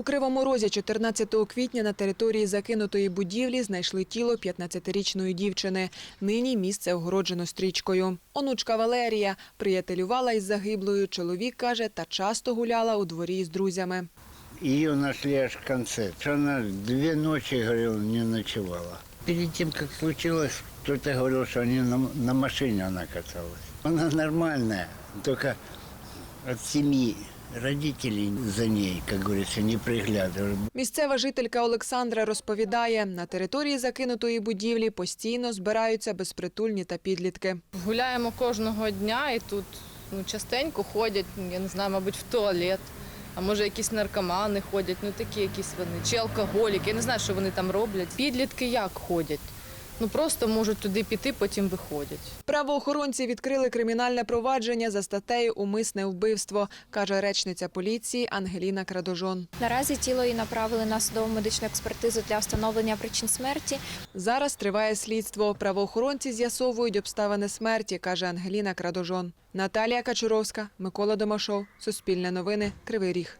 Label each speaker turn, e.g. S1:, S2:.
S1: У Кривому Розі 14 квітня на території закинутої будівлі знайшли тіло 15-річної дівчини. Нині місце огороджено стрічкою. Онучка Валерія приятелювала із загиблою. Чоловік каже, та часто гуляла у дворі з друзями.
S2: Ее нашли аж в конце. Что Она две ночи, говорил, не ночевала. Перед тем, как случилось, кто-то говорил, что они на, на машине она каталась. Она нормальная, только от семьи родителей за ней, как говорится, не приглядывали.
S1: Місцева жителька Олександра розповідає, на території закинутої будівлі постійно збираються безпритульні та підлітки.
S3: Гуляємо кожного дня і тут ну, частенько ходять, я не знаю, мабуть, в туалет. А може, якісь наркомани ходять, ну такі якісь вони, чи алкоголіки. Я не знаю, що вони там роблять. Підлітки як ходять? Ну просто можуть туди піти, потім виходять.
S1: Правоохоронці відкрили кримінальне провадження за статтею Умисне вбивство, каже речниця поліції Ангеліна Крадожон.
S4: Наразі тіло і направили на судову медичну експертизу для встановлення причин смерті.
S1: Зараз триває слідство. Правоохоронці з'ясовують обставини смерті, каже Ангеліна Крадожон. Наталія Качуровська, Микола Домашов, Суспільне новини, Кривий Ріг.